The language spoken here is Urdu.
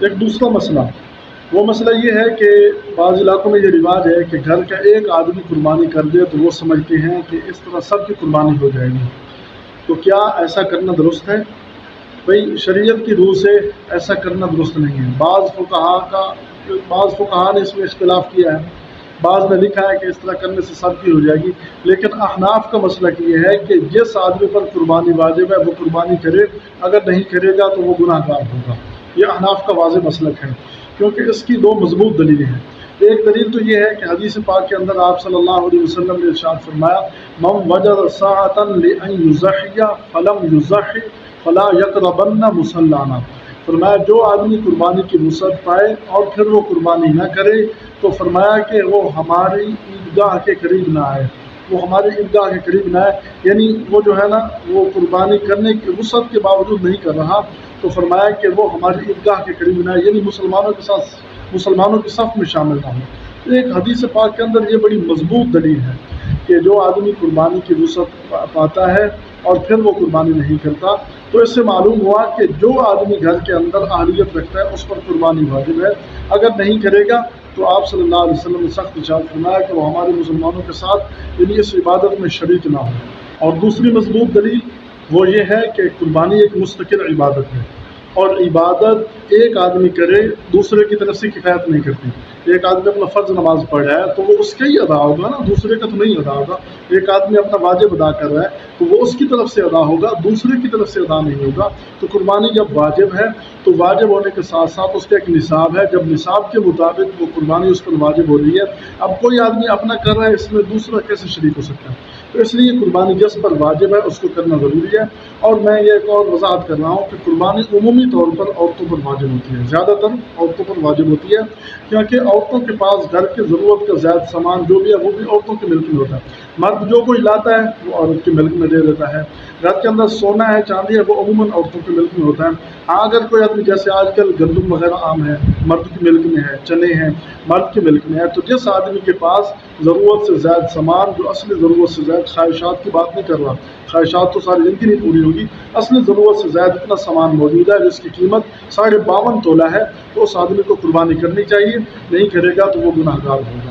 ایک دوسرا مسئلہ۔ وہ مسئلہ یہ ہے کہ بعض علاقوں میں یہ رواج ہے کہ گھر کا ایک آدمی قربانی کر دے تو وہ سمجھتے ہیں کہ اس طرح سب کی قربانی ہو جائے گی۔ تو کیا ایسا کرنا درست ہے؟ بھئی شریعت کی روح سے ایسا کرنا درست نہیں ہے۔ بعض فقہا کا، بعض فقہا نے اس میں اختلاف کیا ہے۔ بعض نے لکھا ہے کہ اس طرح کرنے سے سب کی ہو جائے گی۔ لیکن احناف کا مسئلہ یہ ہے کہ جس آدمی پر قربانی واجب ہے، وہ قربانی کرے۔ اگر نہیں کرے گا تو وہ گناہ گار ہوگا۔ یہ احناف کا واضح مسلک ہے، کیونکہ اس کی دو مضبوط دلیلیں ہیں۔ ایک دلیل تو یہ ہے کہ حدیث پاک کے اندر آپ صلی اللہ علیہ وسلم نے ارشاد فرمایا مم وجد ساعتن تو فرمایا کہ وہ ہماری عیدگاہ کے قریب نہ یعنی مسلمانوں کے ساتھ، مسلمانوں کی صف میں شامل نہ ہوں۔ ایک حدیث پاک کے اندر یہ بڑی مضبوط دلیل ہے کہ جو آدمی قربانی کی وسعت پاتا ہے اور پھر وہ قربانی نہیں کرتا، تو اس سے معلوم ہوا کہ جو آدمی گھر کے اندر اہلیت رکھتا ہے، اس پر قربانی واجب ہے۔ اگر نہیں کرے گا تو آپ صلی اللہ علیہ وسلم نے سخت اشاعت فرمایا کہ وہ ہمارے مسلمانوں کے ساتھ یعنی اس عبادت میں شریک نہ ہو اور دوسری مضبوط دلیل وہ یہ ہے کہ قربانی ایک مستقل عبادت ہے۔ اور عبادت ایک آدمی کرے، دوسرے کی طرف سے کفایت نہیں کرتی۔ ایک آدمی اپنا فرض نماز پڑھ رہا ہے تو وہ اس کا ہی ادا ہوگا نا، دوسرے کا تو نہیں ادا ہوگا۔ ایک آدمی اپنا واجب ادا کر رہا ہے، تو وہ اس کی طرف سے ادا ہوگا، دوسرے کی طرف سے ادا نہیں ہوگا۔ تو قربانی جب واجب ہے، تو واجب ہونے کے ساتھ ساتھ اس کا ایک نصاب ہے۔ جب نصاب کے مطابق وہ قربانی اس پر واجب ہو رہی ہے۔ اب کوئی آدمی اپنا کر رہا ہے، اس میں دوسرا کیسے شریک ہو سکتا ہے؟ تو اس لیے قربانی جس پر واجب ہے، اس کو کرنا ضروری ہے۔ اور میں یہ ایک اور وضاحت کر رہا ہوں کہ قربانی عمومی طور پر عورتوں پر واجب ہوتی ہے۔ زیادہ تر عورتوں پر واجب ہوتی ہے، کیونکہ عورتوں کے پاس گھر کی ضرورت کا زیادہ سامان جو بھی ہے، وہ بھی عورتوں کے ملک میں ہوتا ہے۔ مرد جو کوئی لاتا ہے وہ عورت کے ملک میں دے دیتا ہے۔ گھر کے اندر سونا ہے، چاندی ہے، وہ عموماً عورتوں کے ملک میں ہوتا ہے۔ ہاں اگر کوئی آدمی جیسے آج کل گندم وغیرہ عام ہے، مرد کے ملک میں ہے، چنے ہیں، مرد کے ملک میں ہے، تو جس آدمی کے پاس ضرورت سے زائد سامان، جو اصلی ضرورت سے زائد خواہشات کی بات نہیں کر رہا، خواہشات تو ساری زندگی نہیں پوری ہوگی، اصلی ضرورت سے زائد اتنا سامان موجود ہے جس کی قیمت ساڑھے باون تولہ ہے، تو اس آدمی کو قربانی کرنی چاہیے، نہیں کرے گا تو وہ گناہ گار ہوگا